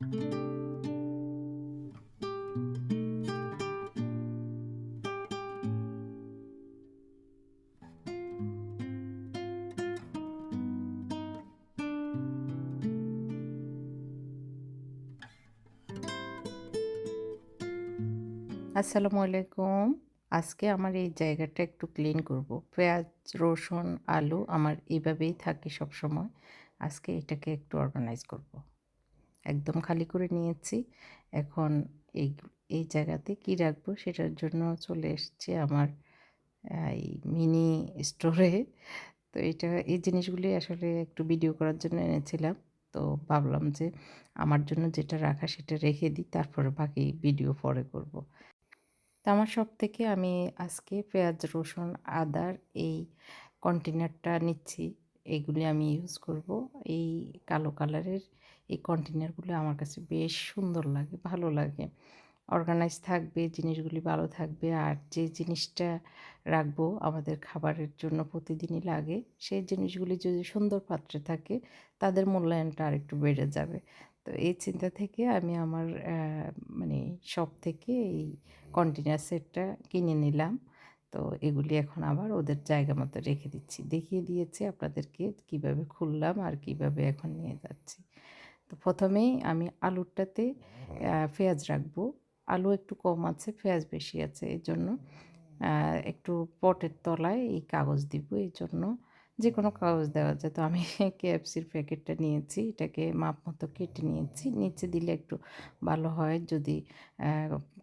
আসসালামু আলাইকুম। আজকে আমার এই জায়গাটা একটু ক্লিন করব। পেঁয়াজ, রসুন, আলু আমার এভাবেই থাকে সবসময়। আজকে এটাকে একটু অর্গানাইজ করব। একদম খালি করে নিয়েছি। এখন এই এই জায়গাতে কি রাখব সেটার জন্য চলে এসেছি আমার এই মিনি স্টোরে। তো এটা, এই জিনিসগুলি আসলে একটু ভিডিও করার জন্য এনেছিলাম। তো ভাবলাম যে আমার জন্য যেটা রাখা সেটা রেখে দিই, তারপরে বাকি ভিডিও পরে করব। তো আমার সব থেকে আমি আজকে পেঁয়াজ, রসুন, আদার এই কন্টেনারটা নিচ্ছি এগুলি আমি ইউজ করব এই কালো কালারের এই কন্টেনারগুলো আমার কাছে বেশ সুন্দর লাগে, ভালো লাগে। অর্গানাইজ থাকবে, জিনিসগুলি ভালো থাকবে, আর যে জিনিসটা রাখব আমাদের খাবারের জন্য প্রতিদিনই লাগে, সেই জিনিসগুলি যদি সুন্দর পাত্রে থাকে, তাদের মূল্যায়নটা আরেকটু বেড়ে যাবে। তো এই চিন্তা থেকে আমি আমার মানে সব থেকে এই কন্টেনার সেটটা কিনে নিলাম। তো এগুলি এখন আবার ওদের জায়গা মতো রেখে দিচ্ছি। দেখিয়ে দিয়েছি আপনাদেরকে কীভাবে খুললাম আর কীভাবে এখন নিয়ে যাচ্ছি। তো প্রথমেই আমি আলুরটাতে পেঁয়াজ রাখব। আলু একটু কম আছে পেঁয়াজ বেশি আছে এই জন্য একটু পটের তলায় এই কাগজ দিব এই জন্য যে কোনো কাগজ দেওয়া যায়। তো আমি কেএফসির প্যাকেটটা নিয়েছি এটাকে মাপ মতো কেটে নিয়েছি। নিচে দিলে একটু ভালো হয় যদি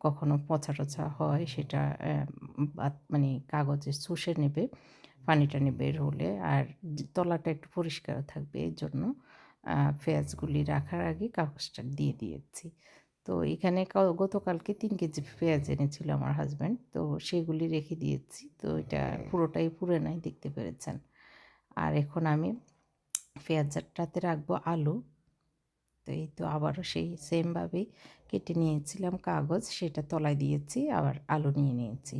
কখনো পচা টচা হয় সেটা মানে কাগজে শুষে নেবে পানিটা নেবে হলে আর তলাটা একটু পরিষ্কার থাকবে এই জন্য পেঁয়াজগুলি রাখার আগে কাগজটা দিয়ে দিয়েছি। তো এখানে গতকালকে তিন কেজি পেঁয়াজ এনেছিল আমার হাজব্যান্ড তো সেগুলি রেখে দিয়েছি। তো এটা পুরোটাই পুরে নাই দেখতে পেরেছেন। আর এখন আমি পেঁয়াজটাতে রাখব আলু। তো এই তো আবারও সেই সেমভাবেই কেটে নিয়েছিলাম কাগজ, সেটা তলায় দিয়েছি, আবার আলু নিয়ে নিয়েছি।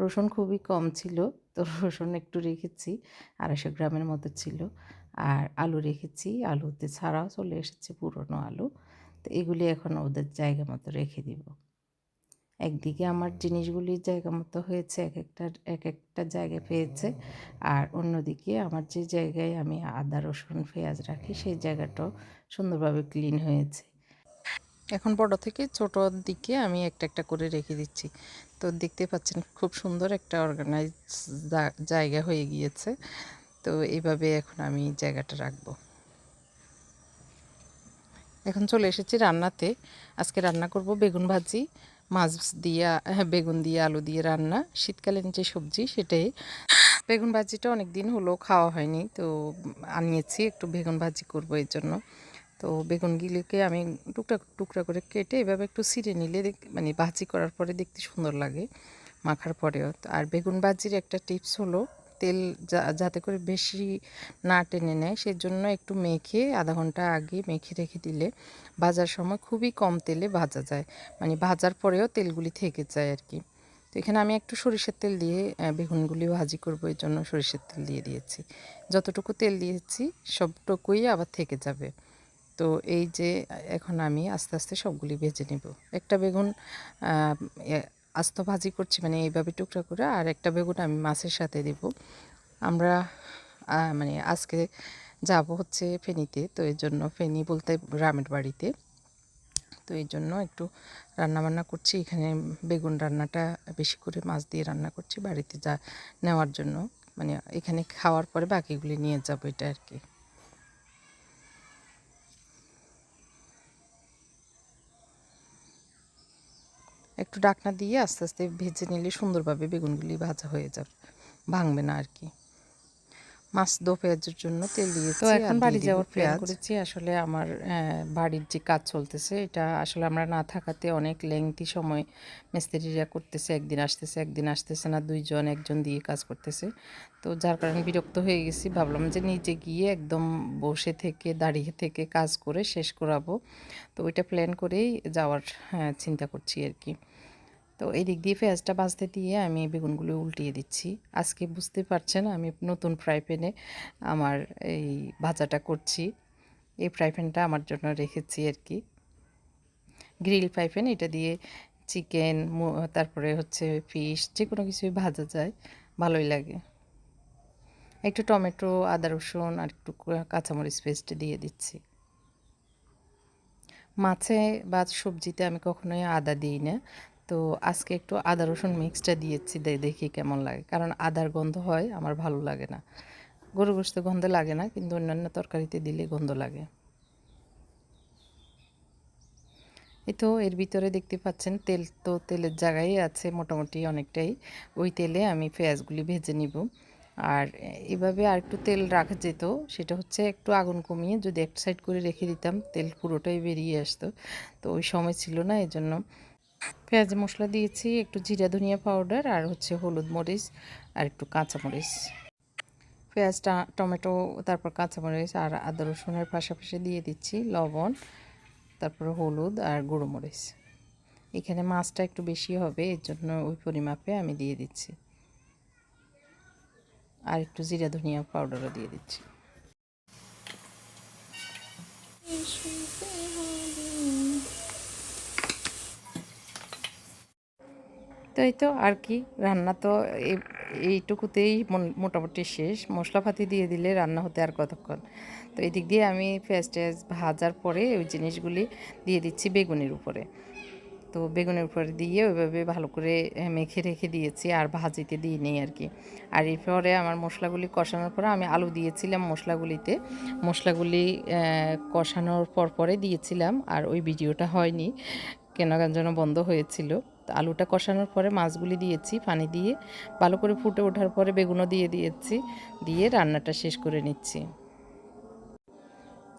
রসুন খুবই কম ছিল, তো রসুন একটু রেখেছি, আড়াইশো গ্রামের মতো ছিল। আর আলু রেখেছি, আলুতে ছাড়াও চলে এসেছে পুরনো আলু, তো এগুলি এখন ওদের জায়গা মতো রেখে দিব। একদিকে আমার জিনিসগুলির জায়গা মতো হয়েছে, এক একটা এক একটা জায়গায় পেয়েছে। আর অন্যদিকে আমার যে জায়গায় আমি আদা, রসুন, পেঁয়াজ রাখি, সেই জায়গাটাও সুন্দরভাবে ক্লিন হয়েছে। এখন বড় থেকে ছোট দিকে আমি একটা একটা করে রেখে দিচ্ছি। তো দেখতে পাচ্ছেন খুব সুন্দর একটা অর্গানাইজ জায়গা হয়ে গিয়েছে। তো এইভাবে এখন আমি জায়গাটা রাখব। এখন চলে এসেছি রান্নাতে। আজকে রান্না করব বেগুন ভাজি মাছ দিয়া হ্যাঁ, বেগুন দিয়ে আলু দিয়ে রান্না। শীতকালীন যে সবজি সেটাই। বেগুন ভাজিটা অনেক দিন হলো খাওয়া হয়নি তো আনিয়েছি একটু বেগুন ভাজি করব এর জন্য। তো বেগুনগুলিকে আমি টুকরা টুকরা করে কেটে এভাবে একটু ছিঁড়ে নিলে মানে ভাজি করার পরে দেখতে সুন্দর লাগে মাখার পরেও। আর বেগুন ভাজির একটা টিপস হলো তেল যাতে করে বেশি না টেনে নেয়, সেজন্য একটু মেখে আধা ঘণ্টা আগে মেখে রেখে দিলে ভাজার সময় খুবই কম তেলে ভাজা যায়। মানে ভাজার পরেও তেলগুলি থেকে যায় আর কি। তো এখানে আমি একটু সরিষার তেল দিয়ে বেগুনগুলি ভাজি করব এর জন্য সরিষার তেল দিয়ে দিয়েছি। যতটুকু তেল দিয়েছি, সবটুকুই আবার থেকে যাবে। তো এই যে, এখন আমি আস্তে আস্তে সবগুলি ভেজে নেব। একটা বেগুন আস্ত ভাজি করছি মানে এইভাবে টুকরা করে, আর একটা বেগুন আমি মাছের সাথে দেব। আমরা মানে আজকে যাব হচ্ছে ফেনীতে, তো এর জন্য ফেনী বলতে গ্রামের বাড়িতে। তো এই জন্য একটু রান্না বান্না করছি, এখানে বেগুন রান্নাটা বেশি করে মাছ দিয়ে রান্না করছি বাড়িতে যা নেওয়ার জন্য। মানে এখানে খাওয়ার পরে বাকিগুলি নিয়ে যাব, এটা আর কি। একটু ডাকনা দিয়ে আস্তে আস্তে ভেজে নিলে সুন্দরভাবে বেগুনগুলি ভাজা হয়ে যাবে। ভাঙবে না আর কি মাছ দো পেঁয়াজের জন্য তেল দিয়েছি তো এখন বাড়ি যাওয়ার প্ল্যান করেছি। আসলে আমার বাড়ির যে কাজ চলতেছে এটা আসলে আমরা না থাকাতে অনেক লেংথি সময় মিস্ত্রিরা করতেছে। একদিন আসতেছে একদিন আসতেছে না। দুইজন একজন দিয়ে কাজ করতেছে। তো যার কারণে বিরক্ত হয়ে গেছি। ভাবলাম যে নিজে গিয়ে একদম বসে থেকে দাঁড়িয়ে থেকে কাজ করে শেষ করাবো। তো ওইটা প্ল্যান করেই যাওয়ার চিন্তা করছি আর কি তো এই দিক দিয়ে পেঁয়াজটা ভাজতে দিয়ে আমি বেগুনগুলো উল্টিয়ে দিচ্ছি। আজকে বুঝতে পারছেন আমি নতুন ফ্রাই প্যানে আমার এই ভাজাটা করছি। এই ফ্রাই প্যানটা আমার জন্য রেখেছি আর কি। গ্রিল পাইপেন এটা দিয়ে চিকেন তারপরে হচ্ছে ফিশ যে কোনো কিছুই ভাজা যায়, ভালোই লাগে। একটু টমেটো, আদা রসুন আর একটু কাঁচামরিচ পেস্ট দিয়ে দিচ্ছি। মাছে বা সবজিতে আমি কখনোই আদা দিই না। তো আজকে একটু আদা রসুন মিক্সটা দিয়েছি দেখি কেমন লাগে। কারণ আদার গন্ধ হয়, আমার ভালো লাগে না। গরু গোস্ত গন্ধ লাগে না, কিন্তু অন্যান্য তরকারিতে দিলে গন্ধ লাগে। এই তো এর ভিতরে দেখতে পাচ্ছেন, তেল তো তেলের জায়গায় আছে মোটামুটি অনেকটাই। ওই তেলে আমি পেঁয়াজগুলি ভেজে নিব। আর এভাবে আর একটু তেল রাখা যেত, সেটা হচ্ছে একটু আগুন কমিয়ে যদি এক সাইড করে রেখে দিতাম, তেল পুরোটাই বেরিয়ে আসতো। তো ওই সময় ছিল না এই জন্য পেঁয়াজ মশলা দিয়েছি, একটু জিরা, ধনিয়া পাউডার আর হচ্ছে হলুদ মরিচ আর একটু কাঁচামরিচ পেঁয়াজটা, টমেটো, তারপর কাঁচামরিচ আর আদা রসুনের পাশাপাশি দিয়ে দিচ্ছি লবণ, তারপরে হলুদ আর গুঁড়ো মরিচ। এখানে মাছটা একটু বেশি হবে, এর জন্য ওই পরিমাপে আমি দিয়ে দিচ্ছি। আর একটু জিরা, ধনিয়া পাউডারও দিয়ে দিচ্ছি। তো এই তো আর কি, রান্না তো এইটুকুতেই মোটামুটি শেষ। মশলাপাতি দিয়ে দিলে রান্না হতে আর কতক্ষণ? তো এদিক দিয়ে আমি পেঁয়াজ টেয়াজ ভাজার পরে ওই জিনিসগুলি দিয়ে দিচ্ছি বেগুনের উপরে। তো বেগুনের উপরে দিয়ে ওইভাবে ভালো করে মেখে রেখে দিয়েছি, আর ভাজিতে দিই নেই আর কি। আর এরপরে আমার মশলাগুলি কষানোর পরে আমি আলু দিয়েছিলাম মশলাগুলিতে। মশলাগুলি কষানোর পর পরে দিয়েছিলাম, আর ওই ভিডিওটা হয়নি। কেন যেন বন্ধ হয়েছিল। আলুটা কষানোর পরে মাছগুলি দিয়েছি পানি দিয়ে। ভালো করে ফুটে ওঠার পরে বেগুনও দিয়ে দিয়েছি, দিয়ে রান্নাটা শেষ করে নিচ্ছি।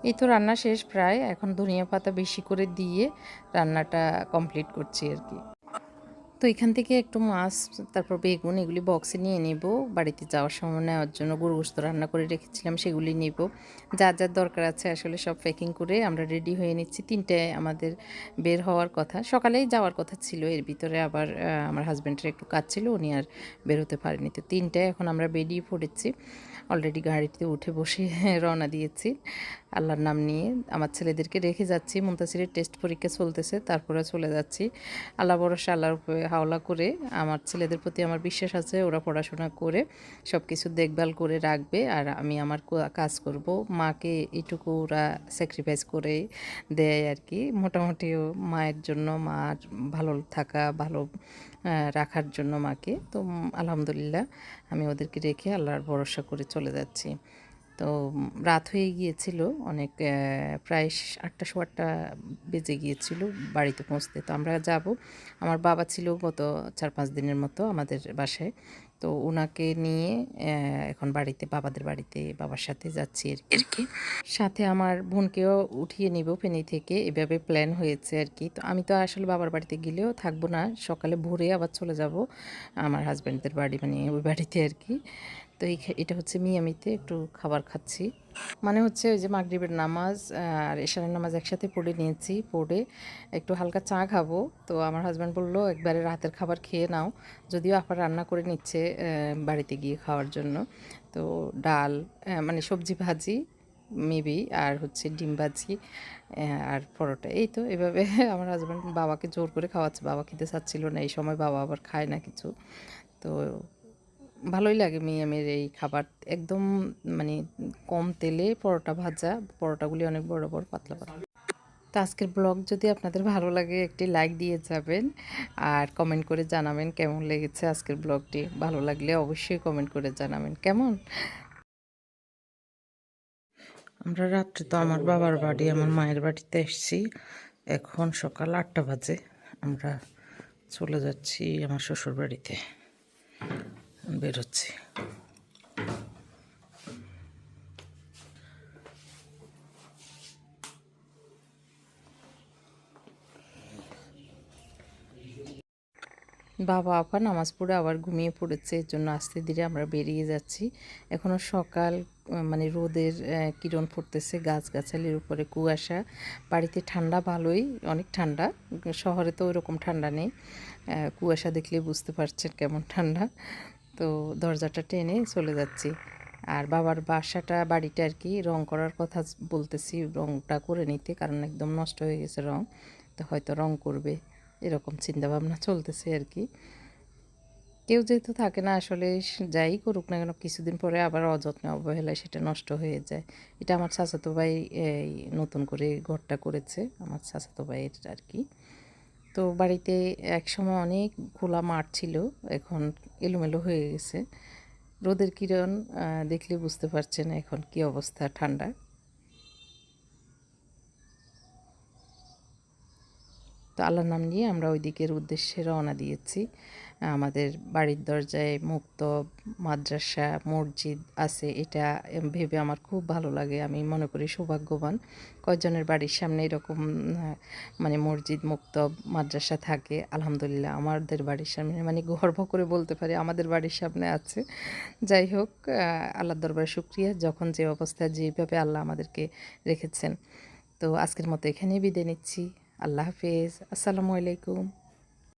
এই তো রান্না শেষ প্রায়, এখন ধনিয়া পাতা বেশি করে দিয়ে রান্নাটা কমপ্লিট করছি আর কি। তো এখান থেকে একটু মাছ, তারপর বেগুন এগুলি বক্সে নিয়ে নেব। বাড়িতে যাওয়ার সময় নেওয়ার জন্য গরু গোস্ত রান্না করে রেখেছিলাম, সেগুলি নেব। যার যার দরকার আছে আসলে সব প্যাকিং করে আমরা রেডি হয়ে নিচ্ছি। তিনটায় আমাদের বের হওয়ার কথা। সকালেই যাওয়ার কথা ছিল, এর ভিতরে আবার আমার হাজব্যান্ডের একটু কাজ ছিল, উনি আর বেরোতে পারেনি। তো তিনটায় এখন আমরা বেরিয়ে পড়েছি। অলরেডি গাড়িতে উঠে বসে রওনা দিয়েছি। আল্লাহর নাম নিয়ে আমার ছেলেদেরকে রেখে যাচ্ছি। মুন্তাসিরের টেস্ট পরীক্ষা চলতেছে, তারপরে চলে যাচ্ছি। আল্লাহ ভরসা, আল্লাহর হাওলা করে আমার ছেলেদের প্রতি আমার বিশ্বাস আছে, ওরা পড়াশোনা করে সব কিছু দেখভাল করে রাখবে আর আমি আমার কাজ করব। মাকে এটুকু ওরা স্যাক্রিফাইস করে দেয় আর কি। মোটামুটি মায়ের জন্য, মার ভালো থাকা, ভালো রাখার জন্য মাকে। তো আলহামদুলিল্লাহ আমি ওদেরকে রেখে আল্লাহর ভরসা করে চলে যাচ্ছি। তো রাত হয়ে গিয়েছিল অনেক প্রায় আটটা শো আটটা বেজে গিয়েছিল বাড়িতে পৌঁছতে। তো আমরা যাব আমার বাবা ছিল গত চার পাঁচ দিনের মতো আমাদের বাসায়। তো ওনাকে নিয়ে এখন বাড়িতে বাবাদের বাড়িতে বাবার সাথে যাচ্ছি আর কি। সাথে আমার বোনকেও উঠিয়ে নিব ফেনি থেকে। এভাবে প্ল্যান হয়েছে আর কি। তো আমি তো আসলে বাবার বাড়িতে গেলেও থাকব না। সকালে ভোরে আবার চলে যাব আমার হাজব্যান্ডদের বাড়ি মানে ওই বাড়িতে আর কি। তো এই এটা হচ্ছে মিয়ামিতে একটু খাবার খাচ্ছি। মানে হচ্ছে ওই যে মাগরীবের নামাজ আর এশারের নামাজ একসাথে পড়ে নিয়েছি, পড়ে একটু হালকা চা খাব। তো আমার হাজব্যান্ড বলল, একবারে রাতের খাবার খেয়ে নাও। যদিও আপার রান্না করে নিচ্ছে বাড়িতে গিয়ে খাওয়ার জন্য। তো ডাল মানে সবজি ভাজি, মেবি, আর হচ্ছে ডিম ভাজি আর পরোটা। এই তো এভাবে আমার হাজব্যান্ড বাবাকে জোর করে খাওয়াচ্ছে। বাবা খেতে চাচ্ছিল না, এই সময় বাবা আবার খায় না কিছু। তো ভালোই লাগে মিয়ামের এই খাবার। একদম মানে কম তেলে পরোটা ভাজা, পরোটাগুলি অনেক বড় বড়, পাতলা পাতলা। তো আজকের ব্লগ যদি আপনাদের ভালো লাগে, একটি লাইক দিয়ে যাবেন আর কমেন্ট করে জানাবেন কেমন লেগেছে আজকের ব্লগটি। ভালো লাগলে অবশ্যই কমেন্ট করে জানাবেন কেমন? আমরা রাত্রে তো আমার বাবার বাড়ি, আমার মায়ের বাড়িতে এসেছি। এখন সকাল আটটা বাজে। আমরা চলে যাচ্ছি আমার শ্বশুর বাড়িতে বেরোচ্ছি। বাবা, আপা নামাজ পড়ে আবার ঘুমিয়ে পড়েছে, এর জন্য আস্তে ধীরে আমরা বেরিয়ে যাচ্ছি। এখনও সকাল মানে রোদের কিরণ পড়তেছে গাছগাছালির উপরে কুয়াশা। বাড়িতে ঠান্ডা ভালোই, অনেক ঠান্ডা। শহরে তো ওরকম ঠান্ডা নেই। কুয়াশা দেখলে বুঝতে পারছেন কেমন ঠান্ডা। তো দরজাটা টেনে চলে যাচ্ছি। আর বাবার বাসাটা, বাড়িটা আর কি রং করার কথা বলতেছি, রংটা করে নিতে, কারণ একদম নষ্ট হয়ে গেছে রং। তো হয়তো রং করবে, এরকম চিন্তাভাবনা চলতেছে আর কি। কেউ যেহেতু থাকে না, আসলে যাই করুক না কেন, কিছুদিন পরে আবার অযত্নে অবহেলায় সেটা নষ্ট হয়ে যায়। এটা আমার চাচাতো ভাই নতুন করে ঘরটা করেছে, আমার চাচাতো ভাইয়ের আর কি। তো বাড়িতে একসময় অনেক খোলা মাঠ ছিল, এখন এলোমেলো হয়ে গেছে। রোদের কিরণ দেখলে বুঝতে পারছেন এখন কি অবস্থা ঠান্ডা। তো আল্লাহর নাম নিয়ে আমরা ওই দিকের উদ্দেশ্যে রওনা দিয়েছি। আমাদের বাড়ির দরজায় মুক্ত মাদ্রাসা, মসজিদ আছে, এটা ভেবে আমার খুব ভালো লাগে। আমি মনে করি সৌভাগ্যবান। কয়জনের বাড়ির সামনে এরকম মানে মসজিদ মুক্ত মাদ্রাসা থাকে, আলহামদুলিল্লাহ আমাদের বাড়ির সামনে মানে গর্ব করে বলতে পারি আমাদের বাড়ির সামনে আছে। যাই হোক আল্লাহর দরবারে শুক্রিয়া। যখন যে অবস্থায় যেভাবে আল্লাহ আমাদেরকে রেখেছেন। তো আজকের মতো এখানেই বিদায় নিচ্ছি। আল্লাহ হাফেজ। আসসালামু আলাইকুম।